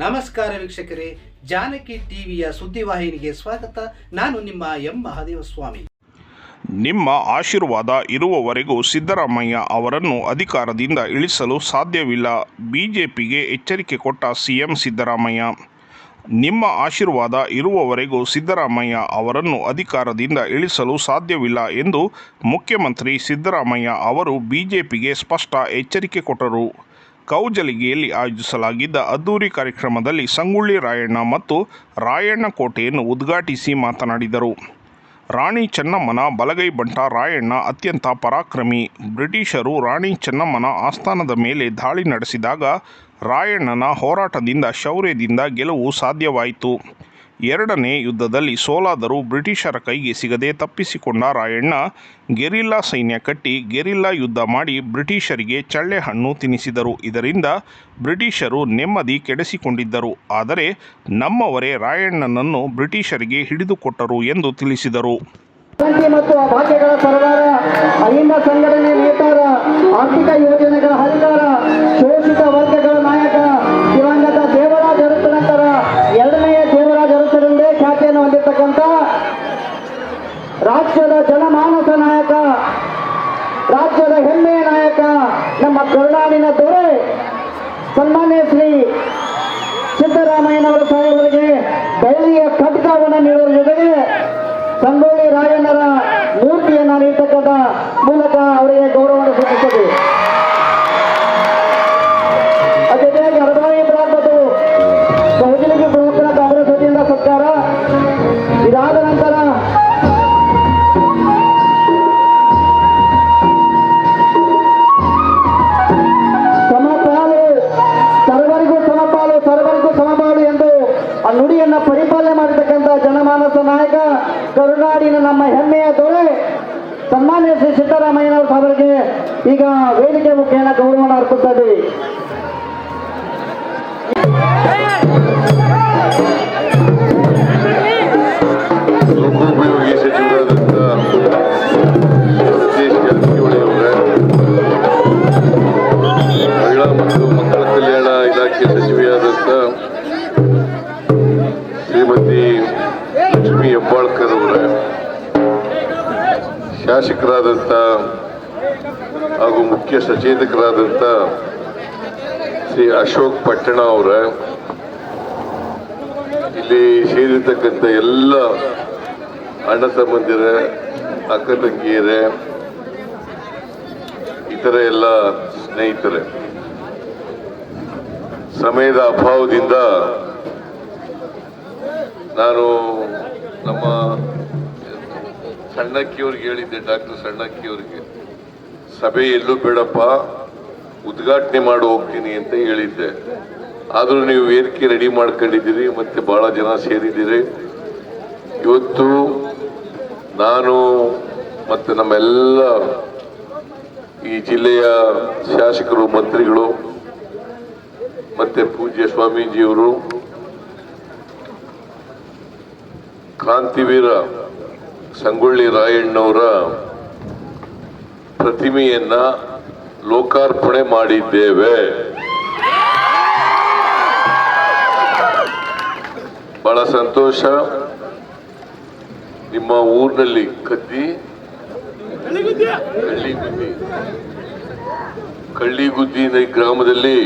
ನಮಸ್ಕಾರ ವೀಕ್ಷಕರೇ, ಜಾನಕಿ ಟಿವಿಯ ಸುದ್ದಿವಾಹಿನಿಗೆ ಸ್ವಾಗತ. ನಾನು ನಿಮ್ಮ ಎಂ. ಮಹಾದೇವ ಸ್ವಾಮಿ ನಿಮ್ಮ ಆಶೀರ್ವಾದ ಇರುವವರೆಗೂ ಸಿದ್ದರಾಮಯ್ಯ ಅವರನ್ನು ಅಧಿಕಾರದಿಂದ ಇಳಿಸಲು ಸಾಧ್ಯವಿಲ್ಲ. ಬಿಜೆಪಿಗೆ ಎಚ್ಚರಿಕೆ ಕೊಟ್ಟ ಸಿಎಂ ಸಿದ್ದರಾಮಯ್ಯ, ನಿಮ್ಮ ಆಶೀರ್ವಾದ ಇರುವವರೆಗೂ ಸಿದ್ದರಾಮಯ್ಯ ಅವರನ್ನು ಅಧಿಕಾರದಿಂದ ಇಳಿಸಲು ಸಾಧ್ಯವಿಲ್ಲ ಎಂದು ಮುಖ್ಯಮಂತ್ರಿ ಸಿದ್ದರಾಮಯ್ಯ ಅವರು ಬಿಜೆಪಿಗೆ ಸ್ಪಷ್ಟ ಎಚ್ಚರಿಕೆ ಕೊಟ್ಟರು. ಕೌಜಲಿಗೆಯಲ್ಲಿ ಆಯೋಜಿಸಲಾಗಿದ್ದ ಅದ್ದೂರಿ ಕಾರ್ಯಕ್ರಮದಲ್ಲಿ ಸಂಗೊಳ್ಳಿ ರಾಯಣ್ಣ ಮತ್ತು ರಾಯಣ್ಣ ಕೋಟೆಯನ್ನು ಉದ್ಘಾಟಿಸಿ ಮಾತನಾಡಿದರು. ರಾಣಿ ಚೆನ್ನಮ್ಮನ ಬಲಗೈ ಬಂಟ ರಾಯಣ್ಣ ಅತ್ಯಂತ ಪರಾಕ್ರಮಿ. ಬ್ರಿಟಿಷರು ರಾಣಿ ಚೆನ್ನಮ್ಮನ ಆಸ್ಥಾನದ ಮೇಲೆ ದಾಳಿ ನಡೆಸಿದಾಗ ರಾಯಣ್ಣನ ಹೋರಾಟದಿಂದ ಶೌರ್ಯದಿಂದ ಗೆಲುವು ಸಾಧ್ಯವಾಯಿತು. ಎರಡನೇ ಯುದ್ಧದಲ್ಲಿ ಸೋಲಾದರೂ ಬ್ರಿಟಿಷರ ಕೈಗೆ ಸಿಗದೆ ತಪ್ಪಿಸಿಕೊಂಡ ರಾಯಣ್ಣ ಗೆರಿಲ್ಲಾ ಸೈನ್ಯ ಕಟ್ಟಿ ಗೆರಿಲ್ಲಾ ಯುದ್ಧ ಮಾಡಿ ಬ್ರಿಟಿಷರಿಗೆ ಚಳ್ಳೆಹಣ್ಣು ತಿನ್ನಿಸಿದರು ಇದರಿಂದ ಬ್ರಿಟಿಷರು ನೆಮ್ಮದಿ ಕೆಡಿಸಿಕೊಂಡಿದ್ದರು. ಆದರೆ ನಮ್ಮವರೇ ರಾಯಣ್ಣನನ್ನು ಬ್ರಿಟಿಷರಿಗೆ ಹಿಡಿದುಕೊಟ್ಟರು ಎಂದು ತಿಳಿಸಿದರು. ಮತ್ತು ಸರ್ಕಾರ ಅಹಿಂದ ಸಂಘಟನೆ ನೇತಾರ ಆರ್ಥಿಕ ಯೋಜನೆಗಳ ಹರಿಕಾರ ಶೋಷಿತ ವರ್ಗಗಳ ರಾಜ್ಯದ ಜನಮಾನಸ ನಾಯಕ, ರಾಜ್ಯದ ಹೆಮ್ಮೆಯ ನಾಯಕ, ನಮ್ಮ ಕರುಣಾಡಿನ ದೊರೆ, ಸನ್ಮಾನ್ಯ ಶ್ರೀ ಸಿದ್ದರಾಮಯ್ಯನವರ ಸಾಹೇಬರಿಗೆ ಬೆಳ್ಳಿಯ ಖಡ್ಗವನ್ನು ನೀಡುವ ಜೊತೆಗೆ ಸಂಗೊಳ್ಳಿ ರಾಯಣ್ಣರ ಲಕ್ಷ್ಮಿ ಹೆಬ್ಬಾಳ್ಕರ್ ಅವರೇ. ಶಾಸಕರಾದಂಥ ಹಾಗೂ ಮುಖ್ಯ ಸಚೇತಕರಾದಂಥ ಶ್ರೀ ಅಶೋಕ್ ಪಟ್ಟಣ ಅವರ. ಇಲ್ಲಿ ಸೇರಿರ್ತಕ್ಕಂಥ ಎಲ್ಲ ಅಣ್ಣ ತಮ್ಮಂದಿರ, ಅಕ್ಕ ತಂಗಿಯರೇ, ಇತರ ಎಲ್ಲ ಸ್ನೇಹಿತರೆ. ಸಮಯದ ಅಭಾವದಿಂದ ನಾನು ನಮ್ಮ ಸಣ್ಣಕ್ಕಿಯವ್ರಿಗೆ ಹೇಳಿದ್ದೆ, ಡಾಕ್ಟರ್ ಸಣ್ಣಕ್ಕಿಯವ್ರಿಗೆ, ಸಭೆ ಎಲ್ಲೂ ಬೇಡಪ್ಪ, ಉದ್ಘಾಟನೆ ಮಾಡಿ, ಹೋಗ್ತೀನಿ ಅಂತ ಹೇಳಿದ್ದೆ. ಆದರೂ ನೀವು ವೇದಿಕೆ ರೆಡಿ ಮಾಡ್ಕೊಂಡಿದ್ದೀರಿ, ಮತ್ತೆ ಬಹಳ ಜನ ಸೇರಿದ್ದೀರಿ. ಇವತ್ತು ನಾನು ಮತ್ತು ನಮ್ಮೆಲ್ಲ ಈ ಜಿಲ್ಲೆಯ ಶಾಸಕರು, ಮಂತ್ರಿಗಳು, ಮತ್ತೆ ಪೂಜ್ಯ ಸ್ವಾಮೀಜಿಯವರು ಕ್ರಾಂತಿವೀರ ಸಂಗೊಳ್ಳಿ ರಾಯಣ್ಣವರ ಪ್ರತಿಮೆಯನ್ನ ಲೋಕಾರ್ಪಣೆ ಮಾಡಿದ್ದೇವೆ. ಬಹಳ ಸಂತೋಷ. ನಿಮ್ಮ ಊರಿನಲ್ಲಿ ಕದ್ದಿ. ಕಳ್ಳಿಗುದ್ದಿ. ಕಳ್ಳಿಗುದ್ದಿ ಗ್ರಾಮದಲ್ಲಿ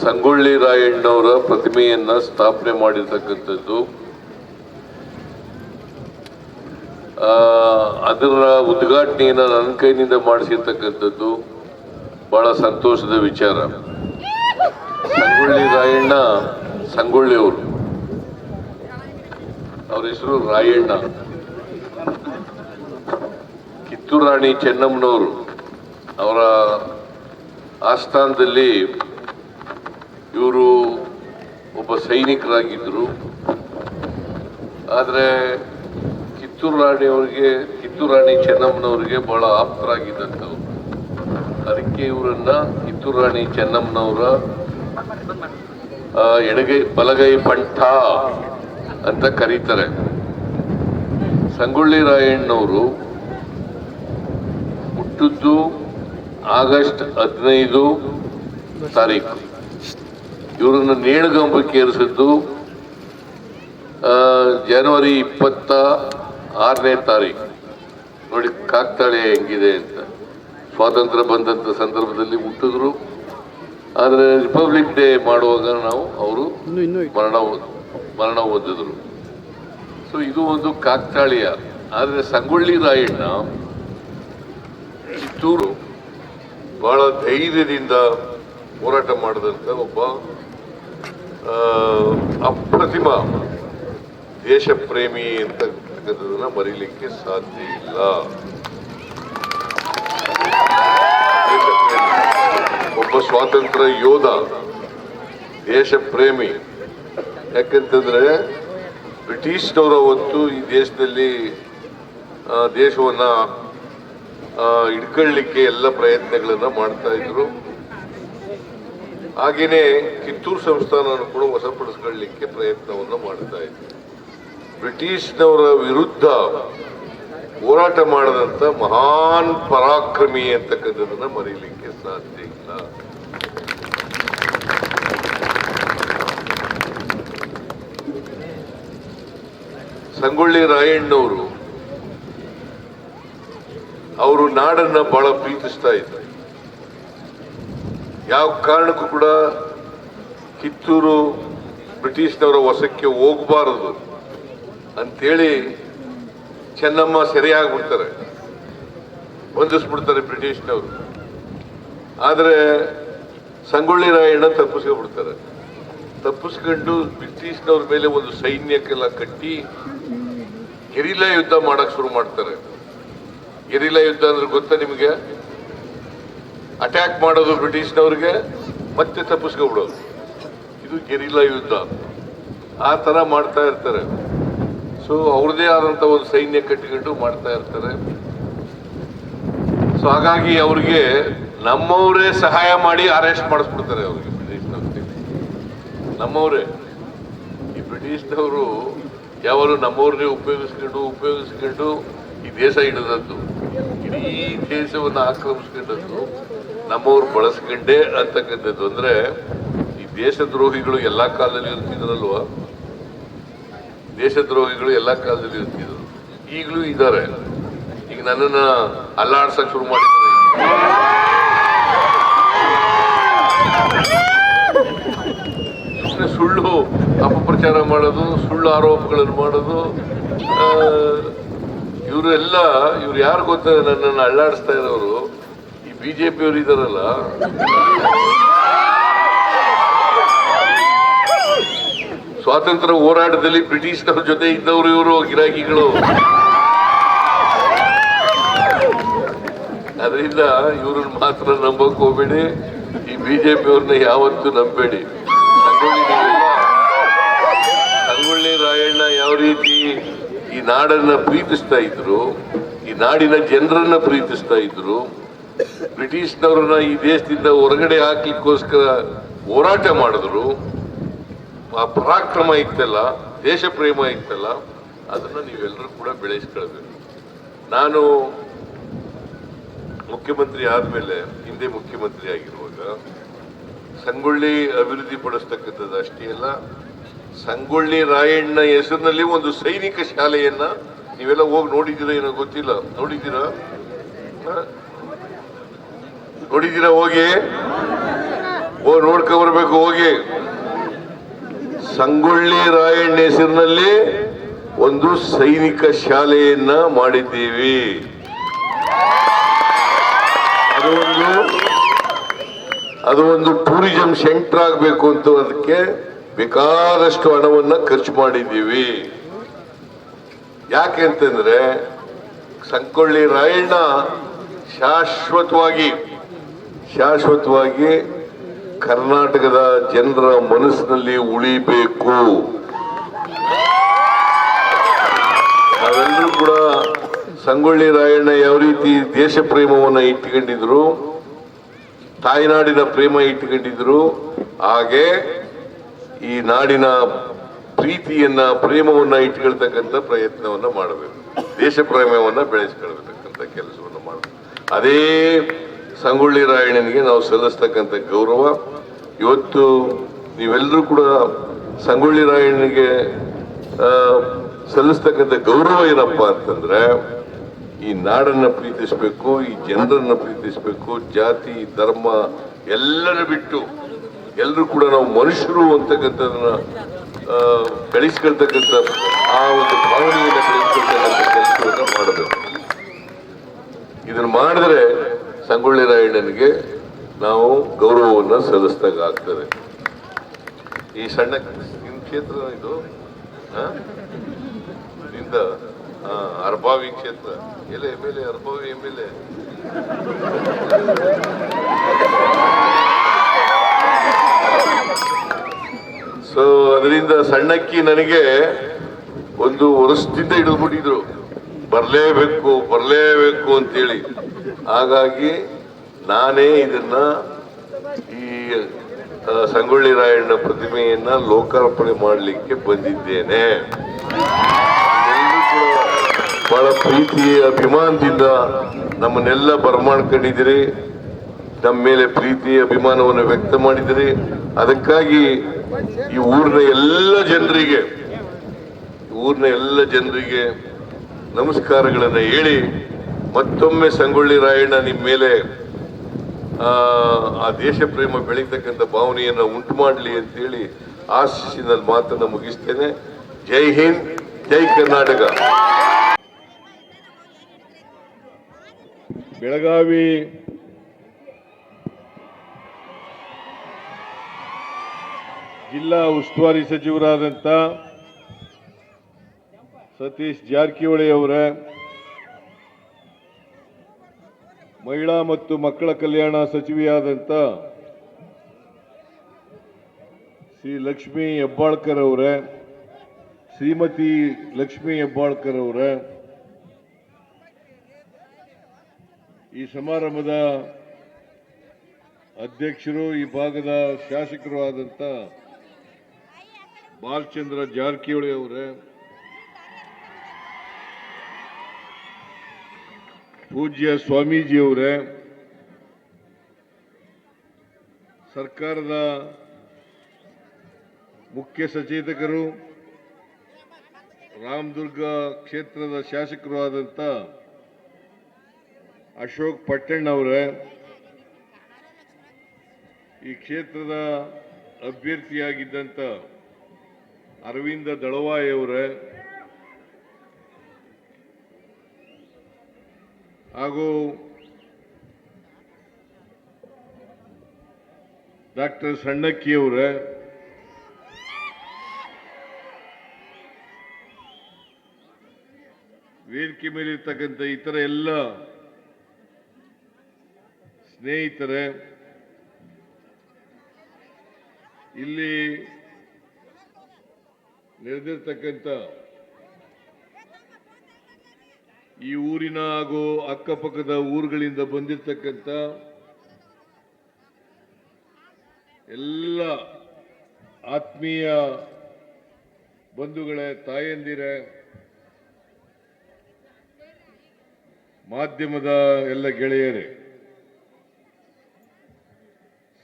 ಸಂಗೊಳ್ಳಿ ರಾಯಣ್ಣವರ ಪ್ರತಿಮೆಯನ್ನ ಸ್ಥಾಪನೆ ಮಾಡಿರ್ತಕ್ಕಂಥದ್ದು ಆ, ಅದರ ಉದ್ಘಾಟನೆಯನ್ನು ನನ್ನ ಕೈನಿಂದ ಮಾಡಿಸಿರ್ತಕ್ಕಂಥದ್ದು ಬಹಳ ಸಂತೋಷದ ವಿಚಾರ. ಸಂಗೊಳ್ಳಿ ರಾಯಣ್ಣ, ಸಂಗೊಳ್ಳಿ ಅವರು. ಅವ್ರ ಹೆಸರು ರಾಯಣ್ಣ. ಕಿತ್ತೂರು ರಾಣಿ ಚೆನ್ನಮ್ಮನವರು. ಅವರ ಆಸ್ಥಾನದಲ್ಲಿ ಇವರು ಒಬ್ಬ ಸೈನಿಕರಾಗಿದ್ದರು ಆದರೆ ಕಿತ್ತೂರು ರಾಣಿಯವರಿಗೆ ಕಿತ್ತೂರು ರಾಣಿ ಚೆನ್ನಮ್ಮನವರಿಗೆ ಬಹಳ ಆಪ್ತರಾಗಿದ್ದಂಥವ್ರು. ಅದಕ್ಕೆ ಇವರನ್ನ ಕಿತ್ತೂರು ರಾಣಿ ಚೆನ್ನಮ್ಮನವರ ಎಡಗೈ, ಬಲಗೈ ಪಂಠ ಅಂತ ಕರೀತಾರೆ. ಸಂಗೊಳ್ಳಿ ರಾಯಣ್ಣವರು ಹುಟ್ಟಿದ್ದು ಆಗಸ್ಟ್ ಹದಿನೈದು ತಾರೀಕು. ಇವರನ್ನು ನೇಣುಗಂಬಕ್ಕೆ ಏರಿಸಿದ್ದು ಜನವರಿ ಇಪ್ಪತ್ತ ಆರನೇ ತಾರೀಕು ನೋಡಿ ಕಾಕ್ತಾಳೆ ಹೆಂಗಿದೆ ಅಂತ. ಸ್ವಾತಂತ್ರ್ಯ ಬಂದಂಥ ಸಂದರ್ಭದಲ್ಲಿ ಹುಟ್ಟಿದ್ರು. ಆದರೆ ರಿಪಬ್ಲಿಕ್ ಡೇ ಮಾಡುವಾಗ ನಾವು ಅವರು ಮರಣ ಮರಣ ಹೊಂದಿದ್ರು ಸೊ ಇದು ಒಂದು ಕಾಕ್ತಾಳೀಯ. ಆದರೆ ಸಂಗೊಳ್ಳಿ ರಾಯಣ್ಣ ಕಿತ್ತೂರು ಬಹಳ ಧೈರ್ಯದಿಂದ ಹೋರಾಟ ಮಾಡಿದಂಥ ಒಬ್ಬ ಅಪ್ರತಿಮ ದೇಶ ಪ್ರೇಮಿ ಅಂತಕ್ಕಂಥದನ್ನ ಮರಿಲಿಕ್ಕೆ ಸಾಧ್ಯ ಇಲ್ಲ. ಒಬ್ಬ ಸ್ವಾತಂತ್ರ್ಯ ಯೋಧ ದೇಶ ಪ್ರೇಮಿ ಯಾಕಂತಂದ್ರೆ ಬ್ರಿಟಿಷ್ನವರು ಹೊತ್ತು ಈ ದೇಶದಲ್ಲಿ ದೇಶವನ್ನ ಹಿಡ್ಕೊಳ್ಳಿಕ್ಕೆ ಎಲ್ಲ ಪ್ರಯತ್ನಗಳನ್ನ ಮಾಡ್ತಾ ಇದ್ರು. ಹಾಗೆಯೇ ಕಿತ್ತೂರು ಸಂಸ್ಥಾನವನ್ನು ಕೂಡ ವಶಪಡಿಸ್ಕೊಳ್ಳಿಕ್ಕೆ ಪ್ರಯತ್ನವನ್ನು ಮಾಡ್ತಾ ಇದ್ರು. ಬ್ರಿಟಿಷ್ನವರ ವಿರುದ್ಧ ಹೋರಾಟ ಮಾಡದಂತ ಮಹಾನ್ ಪರಾಕ್ರಮಿ ಅಂತಕ್ಕಂಥದನ್ನ ಮರೀಲಿಕ್ಕೆ ಸಾಧ್ಯ ಇಲ್ಲ. ಸಂಗೊಳ್ಳಿ ರಾಯಣ್ಣವರು ಅವರು ನಾಡನ್ನ ಬಹಳ ಪ್ರೀತಿಸ್ತಾ ಇದ್ದಾರೆ. ಯಾವ ಕಾರಣಕ್ಕೂ ಕೂಡ ಕಿತ್ತೂರು ಬ್ರಿಟಿಷ್ನವರ ವಶಕ್ಕೆ ಹೋಗಬಾರದು. ಅಂತೇಳಿ ಚೆನ್ನಮ್ಮ ಸೆರೆಯಾಗ್ಬಿಡ್ತಾರೆ. ಬಂಧಿಸ್ಬಿಡ್ತಾರೆ ಬ್ರಿಟಿಷ್ನವರು. ಆದರೆ ಸಂಗೊಳ್ಳಿ ರಾಯಣ್ಣ ತಪ್ಪಿಸ್ಕೊಂಡ್ಬಿಡ್ತಾರೆ ತಪ್ಪಿಸ್ಕೊಂಡು ಬ್ರಿಟಿಷ್ನವ್ರ ಮೇಲೆ ಒಂದು ಸೈನ್ಯಕ್ಕೆಲ್ಲ ಕಟ್ಟಿ ಗೆರಿಲ ಯುದ್ಧ ಮಾಡಕ್ಕೆ ಶುರು ಮಾಡ್ತಾರೆ. ಗೆರಿಲ ಯುದ್ಧ ಅಂದ್ರೆ ಗೊತ್ತಾ ನಿಮಗೆ? ಅಟ್ಯಾಕ್ ಮಾಡೋದು ಬ್ರಿಟಿಷ್ನವ್ರಿಗೆ, ಮತ್ತೆ ತಪ್ಪಿಸ್ಕೊಬಿಡೋದು. ಇದು ಗೆರಿಲ ಯುದ್ಧ. ಆ ಥರ ಮಾಡ್ತಾ ಇರ್ತಾರೆ. ಸೊ ಅವ್ರದ್ದೇ ಆದಂಥ ಒಂದು ಸೈನ್ಯ ಕಟ್ಟಿಕೊಂಡು ಮಾಡ್ತಾ ಇರ್ತಾರೆ. ಸೊ ಹಾಗಾಗಿ ಅವ್ರಿಗೆ ನಮ್ಮವರೇ ಸಹಾಯ ಮಾಡಿ ಅರೆಸ್ಟ್ ಮಾಡಿಸ್ಬಿಡ್ತಾರೆ ಅವ್ರಿಗೆ ಬ್ರಿಟಿಷ್ನವ್ರಿಗೆ ನಮ್ಮವರೇ. ಈ ಬ್ರಿಟಿಷ್ನವರು ಯಾವಾಗಲೂ ನಮ್ಮವ್ರನ್ನೇ ಉಪಯೋಗಿಸ್ಕೊಂಡು ಉಪಯೋಗಿಸ್ಕೊಂಡು ಈ ದೇಶ ಹಿಡಿದದ್ದು. ಇಡೀ ದೇಶವನ್ನು ಆಕ್ರಮಿಸ್ಕೊಂಡದ್ದು ನಮ್ಮವ್ರು ಬಳಸ್ಕೊಂಡೇ ಅಂತಕ್ಕಂಥದ್ದು. ಅಂದರೆ ಈ ದೇಶದ್ರೋಹಿಗಳು ಎಲ್ಲಾ ಕಾಲದಲ್ಲಿ ಇರ್ತಿದ್ರಲ್ವಾ? ದೇಶದ್ರೋಹಿಗಳು ಎಲ್ಲ ಕಾಲದಲ್ಲಿ ಇರ್ತಿದ್ರು. ಈಗಲೂ ಇದ್ದಾರೆ. ಈಗ ನನ್ನನ್ನ ಅಲ್ಲಾಡ್ಸಕ್ ಶುರು ಮಾಡಿದ್ದಾರೆ. ಸುಳ್ಳು ಅಪಪ್ರಚಾರ ಮಾಡೋದು, ಸುಳ್ಳು ಆರೋಪಗಳನ್ನು ಮಾಡೋದು ಇವರೆಲ್ಲ, ಇವ್ರು ಯಾರು ಗೊತ್ತಾರೆ ನನ್ನನ್ನು ಅಳ್ಳಾಡಿಸ್ತಾ ಇರೋರು? ಈ ಬಿಜೆಪಿ ಅವರು ಇದಾರಲ್ಲ ಸ್ವಾತಂತ್ರ್ಯ ಹೋರಾಟದಲ್ಲಿ ಬ್ರಿಟಿಷ್ನವ್ರ ಜೊತೆ ಇದ್ದವರು ಇವರು, ಗಿರಾಕಿಗಳು. ಅದರಿಂದ ಇವ್ರನ್ನ ಮಾತ್ರ ನಂಬಕ್ ಹೋಗ್ಬೇಡಿ. ಈ ಬಿಜೆಪಿ ಅವ್ರನ್ನ ಯಾವತ್ತೂ ನಂಬೇಡಿ. ಸಂಗೊಳ್ಳಿ ರಾಯಣ್ಣ ಯಾವ ರೀತಿ ಈ ನಾಡನ್ನ ಪ್ರೀತಿಸ್ತಾ ಇದ್ರು, ಈ ನಾಡಿನ ಜನರನ್ನ ಪ್ರೀತಿಸ್ತಾ ಇದ್ರು, ಬ್ರಿಟಿಷ್ನವ್ರನ್ನ ಈ ದೇಶದಿಂದ ಹೊರಗಡೆ ಹಾಕ್ಲಿಕ್ಕೋಸ್ಕರ ಹೋರಾಟ ಮಾಡಿದ್ರು ಆ ಪರಾಕ್ರಮ ಇತ್ತಲ್ಲ ದೇಶ ಪ್ರೇಮ ಇತ್ತಲ್ಲ, ಅದನ್ನು ನೀವೆಲ್ಲರೂ ಕೂಡ ಬೆಳೆಸ್ಕೊಳ್ಬೇಕು. ನಾನು ಮುಖ್ಯಮಂತ್ರಿ ಆದಮೇಲೆ ಹಿಂದೆ ಮುಖ್ಯಮಂತ್ರಿ ಆಗಿರುವಾಗ, ಸಂಗೊಳ್ಳಿ ಅಭಿವೃದ್ಧಿ ಪಡಿಸ್ತಕ್ಕಂಥದ್ದು ಅಷ್ಟೇ ಅಲ್ಲ, ಸಂಗೊಳ್ಳಿ ರಾಯಣ್ಣ ಹೆಸರಿನಲ್ಲಿ ಒಂದು ಸೈನಿಕ ಶಾಲೆಯನ್ನ ನೀವೆಲ್ಲ ಹೋಗಿ ನೋಡಿದ್ದೀರಾ ಏನೋ ಗೊತ್ತಿಲ್ಲ. ನೋಡಿದ್ದೀರಾ? ನೋಡಿದ್ದೀರಾ? ಹೋಗಿ. ಓ, ನೋಡ್ಕೊ ಬರ್ಬೇಕು, ಹೋಗಿ. ಸಂಗೊಳ್ಳಿ ರಾಯಣ್ಣ ಹೆಸರಿನಲ್ಲಿ ಒಂದು ಸೈನಿಕ ಶಾಲೆಯನ್ನ ಮಾಡಿದ್ದೀವಿ. ಅದು ಒಂದು ಅದು ಒಂದು ಟೂರಿಸಂ ಸೆಂಟರ್ ಆಗಬೇಕು ಅಂತ ಅದಕ್ಕೆ ಬೇಕಾದಷ್ಟು ಹಣವನ್ನ ಖರ್ಚು ಮಾಡಿದ್ದೀವಿ. ಯಾಕೆ ಅಂತಂದ್ರೆ ಸಂಕೊಳ್ಳಿ ರಾಯಣ್ಣ ಶಾಶ್ವತವಾಗಿ ಶಾಶ್ವತವಾಗಿ ಕರ್ನಾಟಕದ ಜನರ ಮನಸ್ಸಿನಲ್ಲಿ ಉಳಿಬೇಕು. ನಾವೆಲ್ಲರೂ ಕೂಡ ಸಂಗೊಳ್ಳಿ ರಾಯಣ್ಣ ಯಾವ ರೀತಿ ದೇಶ ಪ್ರೇಮವನ್ನು ಇಟ್ಕೊಂಡಿದ್ರು ತಾಯ್ನಾಡಿನ ಪ್ರೇಮ ಇಟ್ಕೊಂಡಿದ್ರು ಹಾಗೆ ಈ ನಾಡಿನ ಪ್ರೀತಿಯನ್ನ, ಪ್ರೇಮವನ್ನ ಇಟ್ಕೊಳ್ತಕ್ಕಂಥ ಪ್ರಯತ್ನವನ್ನ ಮಾಡಬೇಕು. ದೇಶ ಪ್ರೇಮವನ್ನ ಬೆಳೆಸ್ಕೊಳ್ತಕ್ಕಂಥ ಕೆಲಸವನ್ನು ಮಾಡಬೇಕು. ಅದೇ ಸಂಗೊಳ್ಳಿ ರಾಯಣ್ಣನಿಗೆ ನಾವು ಸಲ್ಲಿಸ್ತಕ್ಕಂಥ ಗೌರವ. ಇವತ್ತು ನೀವೆಲ್ಲರೂ ಕೂಡ ಸಂಗೊಳ್ಳಿ ರಾಯಣ್ಣನಿಗೆ ಆ, ಸಲ್ಲಿಸ್ತಕ್ಕಂಥ ಗೌರವ ಏನಪ್ಪ ಅಂತಂದ್ರೆ ಈ ನಾಡನ್ನ ಪ್ರೀತಿಸಬೇಕು ಈ ಜನರನ್ನ ಪ್ರೀತಿಸಬೇಕು ಜಾತಿ ಧರ್ಮ ಎಲ್ಲರ ಬಿಟ್ಟು ಎಲ್ಲರೂ ಕೂಡ ನಾವು ಮನುಷ್ಯರು ಅಂತಕ್ಕಂಥದನ್ನ ಕಳಿಸ್ಕೊಳ್ತಕ್ಕಂಥ ಆ ಒಂದು ಭಾವನೆಯನ್ನು ಕೆಲಸವನ್ನು ಮಾಡಬೇಕು. ಇದನ್ನು ಮಾಡಿದ್ರೆ ಸಂಗೊಳ್ಳಿ ರಾಯಣ್ಣನಿಗೆ ನಾವು ಗೌರವವನ್ನು ಸಲ್ಲಿಸಿದಾಗ ಆಗ್ತದೆ ಈ ಸಣ್ಣ ಕ್ಷೇತ್ರ ಇದು? ನಿಂದ ಅರ್ಭಾವಿ ಕ್ಷೇತ್ರ. ಎಲ್ಲ M L A, Arbhavi M L A. So ಅದರಿಂದ ಸಣ್ಣಕ್ಕಿ ನನಗೆ ಒಂದು ವರ್ಷದಿಂದ ಹಿಡಿದ್ಬಿಟ್ಟಿದ್ರು. ಬರಲೇಬೇಕು ಬರಲೇಬೇಕು ಅಂತೇಳಿ. ಹಾಗಾಗಿ ನಾನೇ ಇದನ್ನ ಈ ಸಂಗೊಳ್ಳಿ ರಾಯಣ್ಣ ಪ್ರತಿಮೆಯನ್ನ ಲೋಕಾರ್ಪಣೆ ಮಾಡಲಿಕ್ಕೆ ಬಂದಿದ್ದೇನೆ. ಬಹಳ ಪ್ರೀತಿ ಅಭಿಮಾನದಿಂದ ನಮ್ಮನ್ನೆಲ್ಲ ಬರಮಾಡ್ಕೊಂಡಿದ್ದೀರಿ ನಮ್ಮ ಮೇಲೆ ಪ್ರೀತಿ ಅಭಿಮಾನವನ್ನು ವ್ಯಕ್ತ ಮಾಡಿದಿರಿ ಅದಕ್ಕಾಗಿ ಈ ಊರಿನ ಎಲ್ಲ ಜನರಿಗೆ ಊರಿನ ಎಲ್ಲ ಜನರಿಗೆ ನಮಸ್ಕಾರಗಳನ್ನು ಹೇಳಿ ಮತ್ತೊಮ್ಮೆ ಸಂಗೊಳ್ಳಿ ರಾಯಣ್ಣ ನಿಮ್ಮ ಮೇಲೆ ಆ, ದೇಶ ಪ್ರೇಮ ಬೆಳೀತಕ್ಕಂಥ ಭಾವನೆಯನ್ನು ಉಂಟು ಮಾಡಲಿ ಅಂತೇಳಿ ಆಶಿಸಿ ನನ್ನ ಮಾತನ್ನು ಮುಗಿಸ್ತೇನೆ. ಜೈ ಹಿಂದ್ ಜೈ ಕರ್ನಾಟಕ. ಬೆಳಗಾವಿ ಜಿಲ್ಲಾ ಉಸ್ತುವಾರಿ ಸಚಿವರಾದಂಥ ಸತೀಶ್ ಜಾರಕಿಹೊಳಿ ಅವರ ಮಹಿಳಾ ಮತ್ತು ಮಕ್ಕಳ ಕಲ್ಯಾಣ ಸಚಿವೆಯಾದಂಥ ಶ್ರೀ ಲಕ್ಷ್ಮೀ ಹೆಬ್ಬಾಳ್ಕರ್ ಅವರೇ, ಶ್ರೀಮತಿ ಲಕ್ಷ್ಮೀ ಹೆಬ್ಬಾಳ್ಕರ್ ಅವರೇ, ಈ ಸಮಾರಂಭದ ಅಧ್ಯಕ್ಷರು, ಈ ಭಾಗದ ಶಾಸಕರು ಆದಂಥ ಬಾಲಚಂದ್ರ ಜಾರಕಿಹೊಳಿ ಅವರೇ ಪೂಜ್ಯ ಸ್ವಾಮೀಜಿಯವರೇ, ಸರ್ಕಾರದ ಮುಖ್ಯ ಸಚೇತಕರು, ರಾಮದುರ್ಗ ಕ್ಷೇತ್ರದ ಶಾಸಕರು ಆದಂಥ ಅಶೋಕ್ ಪಟ್ಟಣ್ಣ ಅವರೇ, ಈ ಕ್ಷೇತ್ರದ ಅಭ್ಯರ್ಥಿಯಾಗಿದ್ದಂಥ ಅರವಿಂದ ದಳವಾಯಿ ಹಾಗೂ ಡಾಕ್ಟರ್ ಸಣ್ಣಕ್ಕಿ ಅವರೇ ವೇದಿಕೆ ಮೇಲಿರ್ತಕ್ಕಂಥ ಇತರ ಎಲ್ಲ ಸ್ನೇಹಿತರೆ ಇಲ್ಲಿ ನೆರೆದಿರ್ತಕ್ಕಂಥ ಈ ಊರಿನ ಹಾಗೂ ಅಕ್ಕಪಕ್ಕದ ಊರುಗಳಿಂದ ಬಂದಿರತಕ್ಕಂಥ ಎಲ್ಲ ಆತ್ಮೀಯ ಬಂಧುಗಳೇ, ತಾಯಂದಿರ, ಮಾಧ್ಯಮದ ಎಲ್ಲ ಗೆಳೆಯರೇ,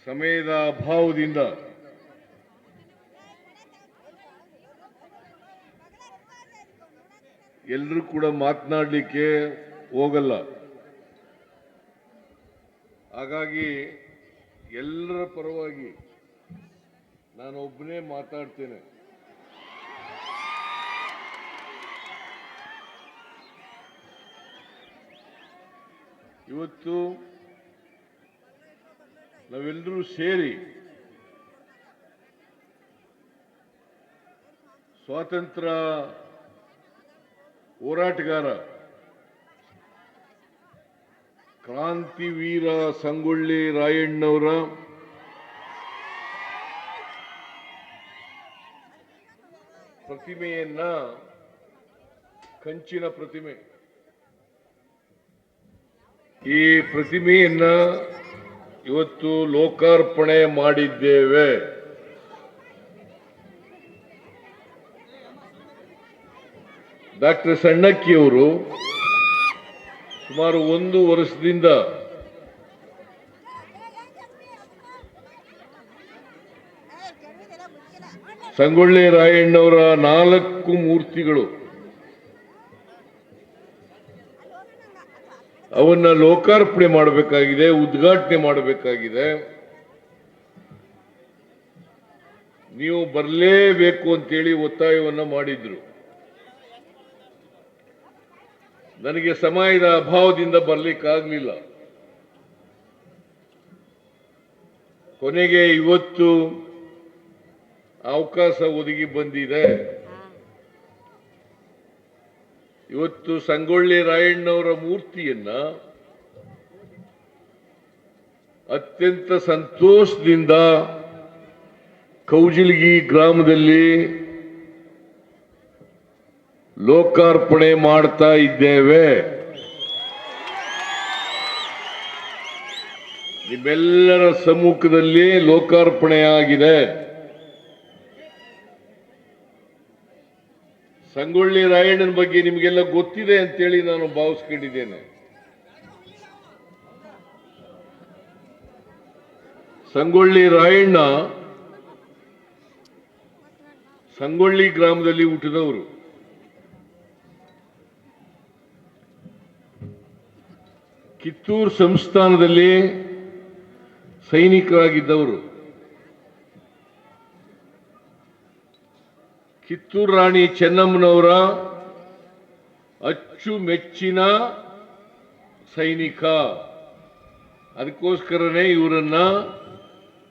ಸಮಯದ ಅಭಾವದಿಂದ ಎಲ್ಲರೂ ಕೂಡ ಮಾತನಾಡಲಿಕ್ಕೆ ಹೋಗಲ್ಲ. ಹಾಗಾಗಿ ಎಲ್ಲರ ಪರವಾಗಿ ನಾನು ಒಬ್ಬನೇ ಮಾತಾಡ್ತೇನೆ. ಇವತ್ತು ನಾವೆಲ್ಲರೂ ಸೇರಿ ಸ್ವಾತಂತ್ರ್ಯ ಹೋರಾಟಗಾರ ಕ್ರಾಂತಿವೀರ ಸಂಗೊಳ್ಳಿ ರಾಯಣ್ಣವರ ಪ್ರತಿಮೆಯನ್ನ ಕಂಚಿನ ಪ್ರತಿಮೆ. ಈ ಪ್ರತಿಮೆಯನ್ನ ಇವತ್ತು ಲೋಕಾರ್ಪಣೆ ಮಾಡಿದ್ದೇವೆ. ಡಾಕ್ಟರ್ ಸಣ್ಣಕ್ಕಿಯವರು ಸುಮಾರು ಒಂದು ವರ್ಷದಿಂದ ಸಂಗೊಳ್ಳಿ ರಾಯಣ್ಣವರ ನಾಲ್ಕು ಮೂರ್ತಿಗಳು. ಅವನ್ನ ಲೋಕಾರ್ಪಣೆ ಮಾಡಬೇಕಾಗಿದೆ, ಉದ್ಘಾಟನೆ ಮಾಡಬೇಕಾಗಿದೆ. ನೀವು ಬರಲೇಬೇಕು ಅಂತೇಳಿ ಒತ್ತಾಯವನ್ನ ಮಾಡಿದ್ರು. ನನಗೆ ಸಮಯದ ಅಭಾವದಿಂದ ಬರಲಿಕ್ಕಾಗಲಿಲ್ಲ. ಕೊನೆಗೆ ಇವತ್ತು ಅವಕಾಶ ಒದಗಿ ಬಂದಿದೆ. ಇವತ್ತು ಸಂಗೊಳ್ಳಿ ರಾಯಣ್ಣವರ ಮೂರ್ತಿಯನ್ನ ಅತ್ಯಂತ ಸಂತೋಷದಿಂದ ಕೌಜಿಲ್ಗಿ ಗ್ರಾಮದಲ್ಲಿ ಲೋಕಾರ್ಪಣೆ ಮಾಡ್ತಾ ಇದ್ದೇವೆ. ನಿಮ್ಮೆಲ್ಲರ ಸಮ್ಮುಖದಲ್ಲಿ ಲೋಕಾರ್ಪಣೆ ಆಗಿದೆ ಸಂಗೊಳ್ಳಿ ರಾಯಣ್ಣನ ಬಗ್ಗೆ ನಿಮಗೆಲ್ಲ ಗೊತ್ತಿದೆ ಅಂತೇಳಿ ನಾನು ಭಾವಿಸ್ಕೊಂಡಿದ್ದೇನೆ. ಸಂಗೊಳ್ಳಿ ರಾಯಣ್ಣ ಸಂಗೊಳ್ಳಿ ಗ್ರಾಮದಲ್ಲಿ ಹುಟ್ಟಿದವರು. ಕಿತ್ತೂರು ಸಂಸ್ಥಾನದಲ್ಲಿ ಸೈನಿಕರಾಗಿದ್ದವರು. ಕಿತ್ತೂರು ರಾಣಿ ಚೆನ್ನಮ್ಮನವರ ಅಚ್ಚುಮೆಚ್ಚಿನ ಸೈನಿಕ. ಅದಕ್ಕೋಸ್ಕರನೇ ಇವರನ್ನ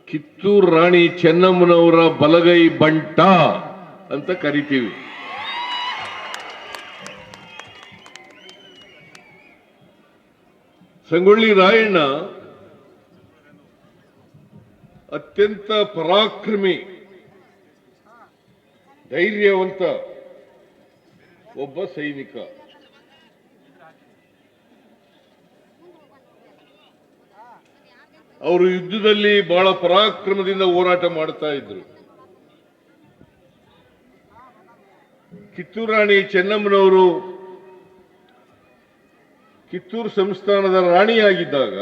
ಕಿತ್ತೂರು ರಾಣಿ ಚೆನ್ನಮ್ಮನವರ ಬಲಗೈ ಬಂಟ ಅಂತ ಕರಿತೀವಿ. ಸಂಗೊಳ್ಳಿ ರಾಯಣ್ಣ ಅತ್ಯಂತ ಪರಾಕ್ರಮಿ, ಧೈರ್ಯವಂತ ಒಬ್ಬ ಸೈನಿಕ. ಅವರು ಯುದ್ಧದಲ್ಲಿ ಬಹಳ ಪರಾಕ್ರಮದಿಂದ ಹೋರಾಟ ಮಾಡ್ತಾ ಇದ್ರು. ಕಿತ್ತೂರಾಣಿ ಚೆನ್ನಮ್ಮನವರು ಕಿತ್ತೂರು ಸಂಸ್ಥಾನದ ರಾಣಿಯಾಗಿದ್ದಾಗ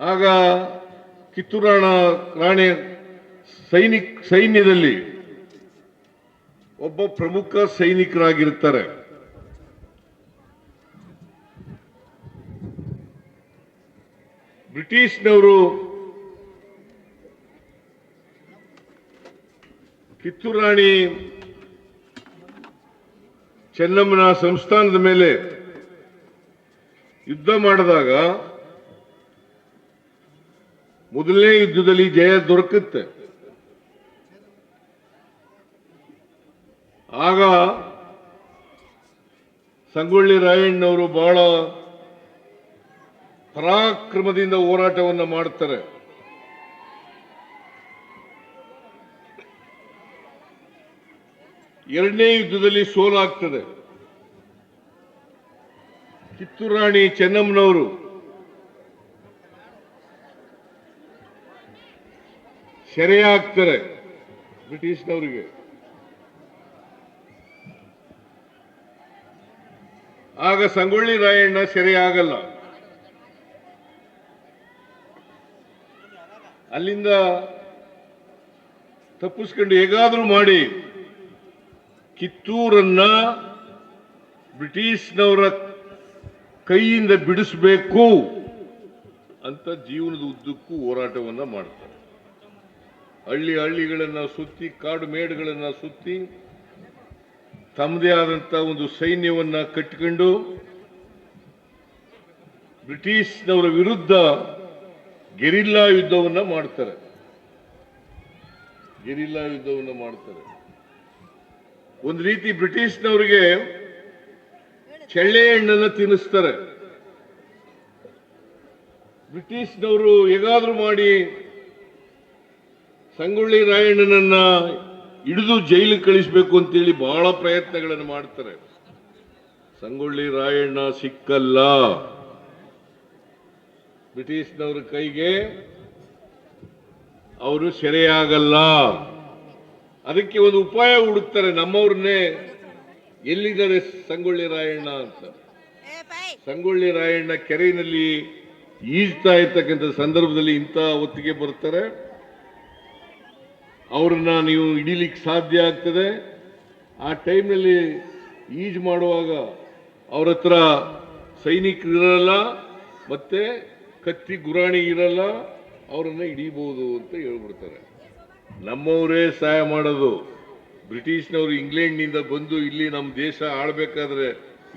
ಆಗ ಕಿತ್ತೂರಾಣ ರಾಣಿ ಸೈನಿಕ್ ಸೈನ್ಯದಲ್ಲಿ ಒಬ್ಬ ಪ್ರಮುಖ ಸೈನಿಕರಾಗಿರ್ತಾರೆ. ಬ್ರಿಟಿಷ್ನವರು ಕಿತ್ತೂರು ರಾಣಿ ಚೆನ್ನಮ್ಮನ ಸಂಸ್ಥಾನದ ಮೇಲೆ ಯುದ್ಧ ಮಾಡಿದಾಗ ಮೊದಲನೇ ಯುದ್ಧದಲ್ಲಿ ಜಯ ದೊರಕುತ್ತೆ. ಆಗ ಸಂಗೊಳ್ಳಿ ರಾಯಣ್ಣವರು ಬಹಳ ಪರಾಕ್ರಮದಿಂದ ಹೋರಾಟವನ್ನು ಮಾಡ್ತಾರೆ. ಎರಡನೇ ಯುದ್ಧದಲ್ಲಿ ಸೋಲಾಗ್ತದೆ ಕಿತ್ತೂರು ರಾಣಿ ಚೆನ್ನಮ್ಮನವರು ಸೆರೆಯಾಗ್ತಾರೆ ಬ್ರಿಟಿಷ್ನವರಿಗೆ. ಆಗ ಸಂಗೊಳ್ಳಿ ರಾಯಣ್ಣ ಸೆರೆಯಾಗಲ್ಲ ಅಲ್ಲಿಂದ ತಪ್ಪಿಸ್ಕೊಂಡು ಹೇಗಾದರೂ ಮಾಡಿ ಕಿತ್ತೂರನ್ನ ಬ್ರಿಟಿಷ್ನವರ ಕೈಯಿಂದ ಬಿಡಿಸಬೇಕು ಅಂತ ಜೀವನದ ಉದ್ದಕ್ಕೂ ಹೋರಾಟವನ್ನ ಮಾಡ್ತಾರೆ. ಹಳ್ಳಿ ಹಳ್ಳಿಗಳನ್ನ ಸುತ್ತಿ, ಕಾಡು ಮೇಡುಗಳನ್ನ ಸುತ್ತಿ, ತಮ್ಮದೇ ಆದಂತ ಒಂದು ಸೈನ್ಯವನ್ನ ಕಟ್ಟಿಕೊಂಡು ಬ್ರಿಟಿಷ್ನವರ ವಿರುದ್ಧ ಗೆರಿಲ್ಲಾ ಯುದ್ಧವನ್ನ ಮಾಡ್ತಾರೆ. ಗೆರಿಲ್ಲಾ ಯುದ್ಧವನ್ನ ಮಾಡ್ತಾರೆ. ಒಂದು ರೀತಿ ಬ್ರಿಟಿಷ್ನವರಿಗೆ ಚೆಳ್ಳೆ ಹಣ್ಣನ್ನ ತಿನ್ನಿಸ್ತಾರೆ. ಬ್ರಿಟಿಷ್ನವರು ಹೇಗಾದ್ರೂ ಮಾಡಿ ಸಂಗೊಳ್ಳಿ ರಾಯಣ್ಣನನ್ನ ಹಿಡಿದು ಜೈಲಿಗೆ ಕಳಿಸ್ಬೇಕು ಅಂತೇಳಿ ಬಹಳ ಪ್ರಯತ್ನಗಳನ್ನು ಮಾಡ್ತಾರೆ. ಸಂಗೊಳ್ಳಿ ರಾಯಣ್ಣ ಸಿಕ್ಕಲ್ಲ. ಬ್ರಿಟಿಷ್ನವರ ಕೈಗೆ ಅವರು ಸೆರೆಯಾಗಲ್ಲ. ಅದಕ್ಕೆ ಒಂದು ಉಪಾಯ ಹುಡುಕ್ತಾರೆ ನಮ್ಮವ್ರನ್ನೇ ಎಲ್ಲಿದ್ದಾರೆ ಸಂಗೊಳ್ಳಿ ರಾಯಣ್ಣ ಅಂತ. ಸಂಗೊಳ್ಳಿ ರಾಯಣ್ಣ ಕೆರೆಯಲ್ಲಿ ಈಜ್ತಾ ಇರ್ತಕ್ಕಂಥ ಸಂದರ್ಭದಲ್ಲಿ ಇಂಥ ಹೊತ್ತಿಗೆ ಬರ್ತಾರೆ. ಅವ್ರನ್ನ ನೀವು ಹಿಡಿಲಿಕ್ಕೆ ಸಾಧ್ಯ ಆಗ್ತದೆ. ಆ ಟೈಮ್ನಲ್ಲಿ ಈಜು ಮಾಡುವಾಗ ಅವ್ರ ಹತ್ರ ಸೈನಿಕರು ಇರಲ್ಲ ಮತ್ತೆ ಕತ್ತಿ ಗುರಾಣಿ ಇರಲ್ಲ ಅವರನ್ನು ಹಿಡೀಬಹುದು ಅಂತ ಹೇಳ್ಬಿಡ್ತಾರೆ. ನಮ್ಮವರೇ ಸಹಾಯ ಮಾಡೋದು. ಬ್ರಿಟಿಷ್ನವರು ಇಂಗ್ಲೆಂಡ್ನಿಂದ ಬಂದು ಇಲ್ಲಿ ನಮ್ಮ ದೇಶ ಆಳ್ಬೇಕಾದ್ರೆ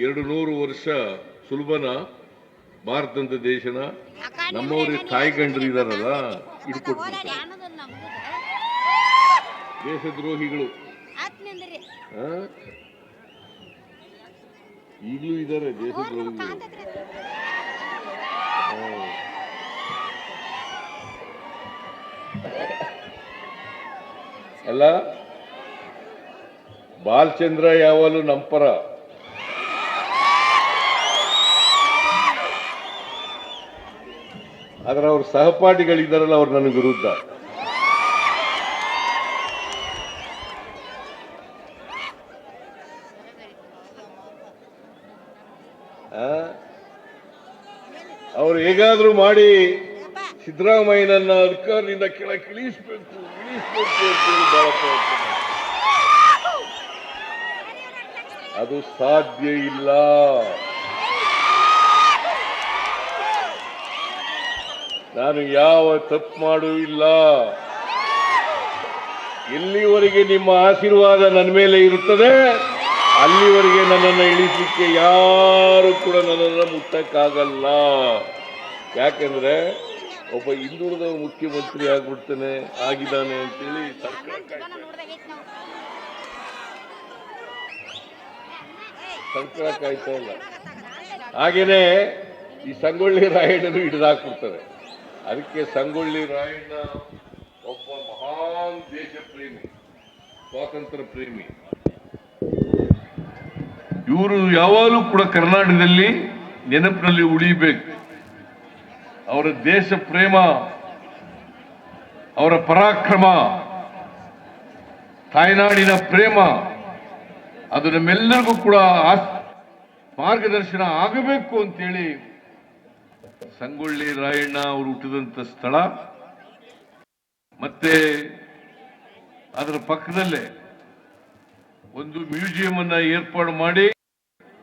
ಎರಡು ನೂರು ವರ್ಷ ಸುಲಭನ, ಭಾರತದಂತ ದೇಶನ. ನಮ್ಮವರೇ ತಾಯಿ ಗಂಡರು ಇದಾರಲ್ಲ ಇಟ್ಕೊಟ್ಟು ದೇಶದ್ರೋಹಿಗಳು? ಈಗಲೂ ಇದ್ದಾರೆ ದೇಶದ್ರೋಹಿಗಳು. ಅಲ್ಲ? ಬಾಲಚಂದ್ರ ಯಾವಾಗಲೂ ನಂಪರ? ಆದ್ರೆ ಅವ್ರ ಸಹಪಾಠಿಗಳಿದ್ದಾರಲ್ಲ ಅವ್ರು ನನ್ನ ವಿರುದ್ಧ? ಅವ್ರು ಹೇಗಾದ್ರೂ ಮಾಡಿ ಸಿದ್ದರಾಮಯ್ಯನನ್ನ ಅಧಿಕಾರದಿಂದ ಕೆಳಕ್ಕೆ ಇಳಿಸ್ಬೇಕು ಇಳಿಸ್ಬೇಕು ಅಂತೇಳಿ ಬಹಳ ಅದು ಸಾಧ್ಯ ಇಲ್ಲ. ನಾನು ಯಾವ ತಪ್ಪು ಮಾಡೂ ಇಲ್ಲ. ಎಲ್ಲಿವರೆಗೆ ನಿಮ್ಮ ಆಶೀರ್ವಾದ ನನ್ನ ಮೇಲೆ ಇರುತ್ತದೆ, ಅಲ್ಲಿವರೆಗೆ ನನ್ನನ್ನು ಇಳಿಸಲಿಕ್ಕೆ ಯಾರು ಕೂಡ ನನ್ನನ್ನು ಮುಟ್ಟಕ್ಕಾಗಲ್ಲ. ಯಾಕಂದ್ರೆ ಒಬ್ಬ ಹಿಂದುಳಿದ ಮುಖ್ಯಮಂತ್ರಿ ಆಗ್ಬಿಡ್ತಾನೆ ಆಗಿದ್ದಾನೆ ಅಂತೇಳಿ ಸರ್ಕಾರ ಕಾಯ್ತಾ- ಇಲ್ಲ. ಹಾಗೇನೆ ಈ ಸಂಗೊಳ್ಳಿ ರಾಯಣ್ಣನು ಹಿಡಿದಾಕ್ಬಿಡ್ತಾರೆ ಅದಕ್ಕೆ ಸಂಗೊಳ್ಳಿ ರಾಯಣ್ಣ ಒಬ್ಬ ಮಹಾನ್ ದೇಶ ಪ್ರೇಮಿ ಸ್ವಾತಂತ್ರ್ಯ ಪ್ರೇಮಿ. ಇವರು ಯಾವಾಗಲೂ ಕೂಡ ಕರ್ನಾಟಕದಲ್ಲಿ ನೆನಪಿನಲ್ಲಿ ಉಳಿಬೇಕು. ಅವರ ದೇಶ ಪ್ರೇಮ, ಅವರ ಪರಾಕ್ರಮ, ತಾಯ್ನಾಡಿನ ಪ್ರೇಮ, ಅದು ನಮ್ಮೆಲ್ಲರಿಗೂ ಕೂಡ ಮಾರ್ಗದರ್ಶನ ಆಗಬೇಕು ಅಂತೇಳಿ ಸಂಗೊಳ್ಳಿ ರಾಯಣ್ಣ ಅವರು ಹುಟ್ಟಿದಂತ ಸ್ಥಳ. ಮತ್ತೆ ಅದರ ಪಕ್ಕದಲ್ಲೇ ಒಂದು ಮ್ಯೂಸಿಯಂ ಅನ್ನ ಏರ್ಪಾಡು ಮಾಡಿ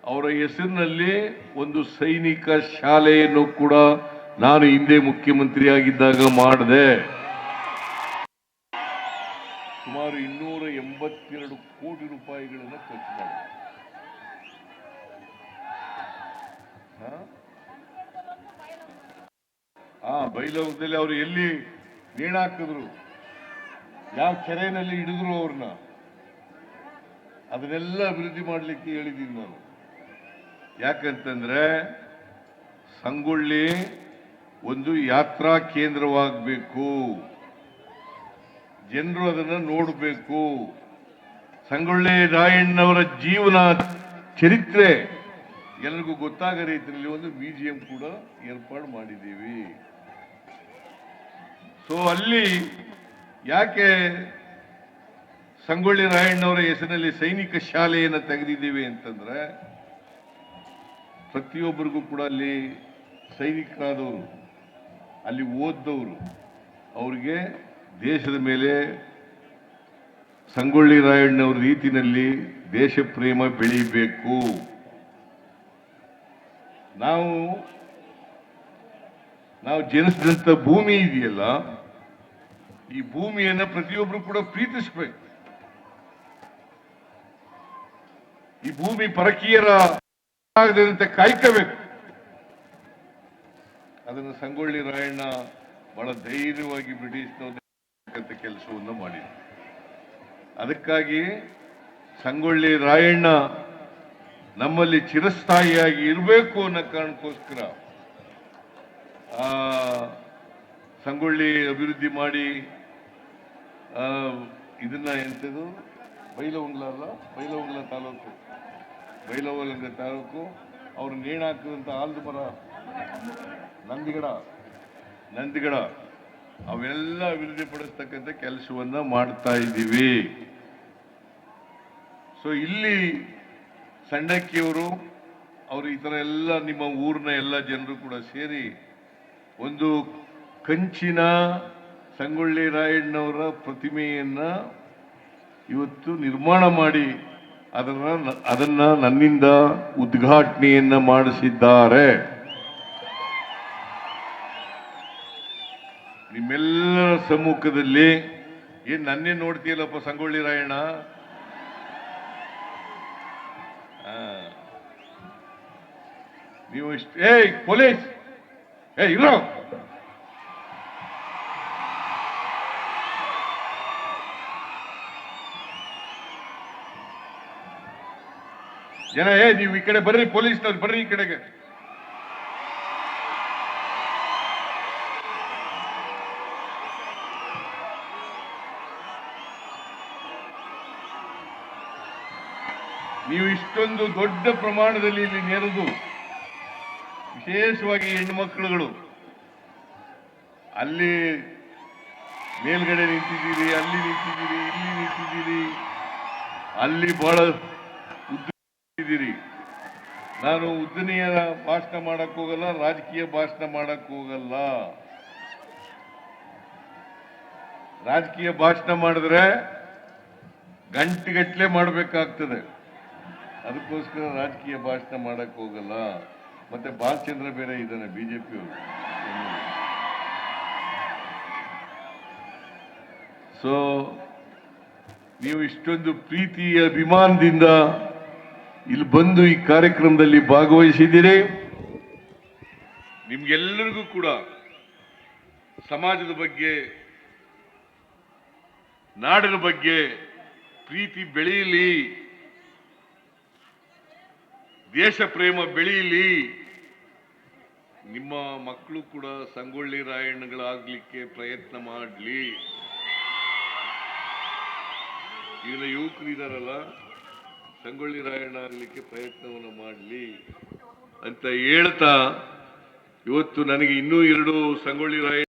ಅವರ ಹೆಸರಿನಲ್ಲಿ ಒಂದು ಸೈನಿಕ ಶಾಲೆಯನ್ನು ಕೂಡ ನಾನು ಹಿಂದೆ ಮುಖ್ಯಮಂತ್ರಿಯಾಗಿದ್ದಾಗ ಮಾಡಿದೆ ಸುಮಾರು ಇನ್ನೂರ ಎಂಬತ್ತೆರಡು ಕೋಟಿ ರೂಪಾಯಿಗಳನ್ನು ಖರ್ಚು ಮಾಡಿದೆ? ಆ ಬೈಲವದಲ್ಲಿ ಅವರು ಎಲ್ಲಿ ನೇಣಾಕಿದ್ರು ಯಾವ ಕೆರೆಯಲ್ಲಿ ಹಿಡಿದ್ರು ಅವ್ರನ್ನ? ಅದನ್ನೆಲ್ಲ ಅಭಿವೃದ್ಧಿ ಮಾಡಲಿಕ್ಕೆ ಹೇಳಿದ್ದೀನಿ ನಾನು. ಯಾಕಂತಂದ್ರೆ ಸಂಗೊಳ್ಳಿ ಒಂದು ಯಾತ್ರಾ ಕೇಂದ್ರವಾಗಬೇಕು. ಜನರು ಅದನ್ನು ನೋಡಬೇಕು. ಸಂಗೊಳ್ಳಿ ರಾಯಣ್ಣವರ ಜೀವನ ಚರಿತ್ರೆ ಎಲ್ಲರಿಗೂ ಗೊತ್ತಾಗೋ ರೀತಿಯಲ್ಲಿ ಒಂದು ಮ್ಯೂಸಿಯಂ ಕೂಡ ಏರ್ಪಾಡು ಮಾಡಿದ್ದೀವಿ. ಸೊ ಅಲ್ಲಿ ಯಾಕೆ ಸಂಗೊಳ್ಳಿ ರಾಯಣ್ಣವರ ಹೆಸರಿನಲ್ಲಿ ಸೈನಿಕ ಶಾಲೆಯನ್ನು ತೆಗೆದಿದ್ದೀವಿ ಅಂತಂದ್ರೆ ಪ್ರತಿಯೊಬ್ಬರಿಗೂ ಕೂಡ ಅಲ್ಲಿ ಸೈನಿಕರಾದವರು ಅಲ್ಲಿ ಓದ್ದವರು, ಅವ್ರಿಗೆ ದೇಶದ ಮೇಲೆ ಸಂಗೊಳ್ಳಿ ರಾಯಣ್ಣವ್ರ ರೀತಿನಲ್ಲಿ ದೇಶ ಪ್ರೇಮ ಬೆಳೀಬೇಕು. ನಾವು ನಾವು ಜನಿಸಿದಂಥ ಭೂಮಿ ಇದೆಯಲ್ಲ, ಈ ಭೂಮಿಯನ್ನು ಪ್ರತಿಯೊಬ್ಬರು ಕೂಡ ಪ್ರೀತಿಸಬೇಕು. ಈ ಭೂಮಿ ಪರಕೀಯರ ಕಾಯ್ಕೋಬೇಕು. ಅದನ್ನು ಸಂಗೊಳ್ಳಿ ರಾಯಣ್ಣ ಬಹಳ ಧೈರ್ಯವಾಗಿ ಬ್ರಿಟಿಷ್ನವ್ರ ಕೆಲಸವನ್ನು ಮಾಡಿದ್ರು. ಅದಕ್ಕಾಗಿ ಸಂಗೊಳ್ಳಿ ರಾಯಣ್ಣ ನಮ್ಮಲ್ಲಿ ಚಿರಸ್ಥಾಯಿಯಾಗಿ ಇರಬೇಕು ಅನ್ನೋ ಕಾರಣಕ್ಕೋಸ್ಕರ ಸಂಗೊಳ್ಳಿ ಅಭಿವೃದ್ಧಿ ಮಾಡಿ ಇದನ್ನ ಎಂತದು? ಬೈಲವಂಗ್ಲ ಅಲ್ಲ? ಬೈಲವಂಗ್ಲ ತಾಲೂಕು. ಬೈಲವಂಗ್ಲ ತಾಲೂಕು. ಅವ್ರು ನೇಣಾಕಿದಂಥ ಆಲ್ದು ಮರ? ನಂದಿಗಡ. ನಂದಿಗಡ. ಅವೆಲ್ಲ ಅಭಿವೃದ್ಧಿಪಡಿಸ್ತಕ್ಕಂಥ ಕೆಲಸವನ್ನು ಕೆಲಸವನ್ನ ಮಾಡ್ತಾ ಇದ್ದೀವಿ. ಸೊ ಇಲ್ಲಿ ಸಣ್ಣಕ್ಕಿಯವರು ಅವರು ಈ ಥರ ಎಲ್ಲ ನಿಮ್ಮ ಊರಿನ ಎಲ್ಲ ಜನರು ಕೂಡ ಸೇರಿ ಒಂದು ಕಂಚಿನ ಸಂಗೊಳ್ಳಿ ರಾಯಣ್ಣವರ ಪ್ರತಿಮೆಯನ್ನು ಇವತ್ತು ನಿರ್ಮಾಣ ಮಾಡಿ ಅದನ್ನ ಅದನ್ನ ನನ್ನಿಂದ ಉದ್ಘಾಟನೆಯನ್ನ ಮಾಡಿಸಿದ್ದಾರೆ. ನಿಮ್ಮೆಲ್ಲರ ಸಮ್ಮುಖದಲ್ಲಿ ಏನು ನನ್ನೇ ನೋಡ್ತೀಯಲ್ಲಪ್ಪ ಸಂಗೊಳ್ಳಿ ರಾಯಣ್ಣ. ನೀವು ಇಷ್ಟು ಏಯ್, ಪೊಲೀಸ್! ಏ ಇರೋ ಜನ, ಏ, ನೀವು ಈ ಕಡೆ ಬರ್ರಿ, ಪೊಲೀಸ್ನವ್ರು ಬರ್ರಿ ಈ ಕಡೆಗೆ. ನೀವು ಇಷ್ಟೊಂದು ದೊಡ್ಡ ಪ್ರಮಾಣದಲ್ಲಿ ಇಲ್ಲಿ ನೆರೆದು ವಿಶೇಷವಾಗಿ ಹೆಣ್ಣುಮಕ್ಕಳುಗಳು, ಅಲ್ಲಿ ಮೇಲ್ಗಡೆ ನಿಂತಿದ್ದೀರಿ, ಅಲ್ಲಿ ನಿಂತಿದ್ದೀರಿ, ಇಲ್ಲಿ ನಿಂತಿದ್ದೀರಿ, ಅಲ್ಲಿ ಬಹಳ ನಾನು ಉದ್ದನೆಯ ಭಾಷಣ ಮಾಡಕ್ ಹೋಗಲ್ಲ, ರಾಜಕೀಯ ಭಾಷಣ ಮಾಡಕ್ ಹೋಗಲ್ಲ. ರಾಜಕೀಯ ಭಾಷಣ ಮಾಡಿದ್ರೆ ಗಂಟೆಗಟ್ಟಲೆ ಮಾಡಬೇಕಾಗ್ತದೆ. ಅದಕ್ಕೋಸ್ಕರ ರಾಜಕೀಯ ಭಾಷಣ ಮಾಡಕ್ ಹೋಗಲ್ಲ. ಮತ್ತೆ ಬಾಲಚಂದ್ರ ಬೇರೆ ಇದ್ದಾನೆ ಬಿಜೆಪಿ ಸೊ ನೀವು ಇಷ್ಟೊಂದು ಪ್ರೀತಿ ಅಭಿಮಾನದಿಂದ ಇಲ್ಲಿ ಬಂದು ಈ ಕಾರ್ಯಕ್ರಮದಲ್ಲಿ ಭಾಗವಹಿಸಿದ್ದೀರಿ. ನಿಮ್ಗೆಲ್ಲರಿಗೂ ಕೂಡ ಸಮಾಜದ ಬಗ್ಗೆ, ನಾಡಿನ ಬಗ್ಗೆ ಪ್ರೀತಿ ಬೆಳೆಯಲಿ, ದೇಶ ಪ್ರೇಮ ಬೆಳೆಯಲಿ, ನಿಮ್ಮ ಮಕ್ಕಳು ಕೂಡ ಸಂಗೊಳ್ಳಿ ರಾಯಣ್ಣಗಳಾಗಲಿಕ್ಕೆ ಪ್ರಯತ್ನ ಮಾಡಲಿ. ಈಗಿನ ಯುವಕರು ಸಂಗೊಳ್ಳಿ ರಾಯಣ್ಣ ಆಗಲಿಕ್ಕೆ ಪ್ರಯತ್ನವನ್ನು ಮಾಡಲಿ ಅಂತ ಹೇಳ್ತಾ ಇವತ್ತು ನನಗೆ ಇನ್ನೂ ಎರಡು ಸಂಗೊಳ್ಳಿ ರಾಯಣ್ಣ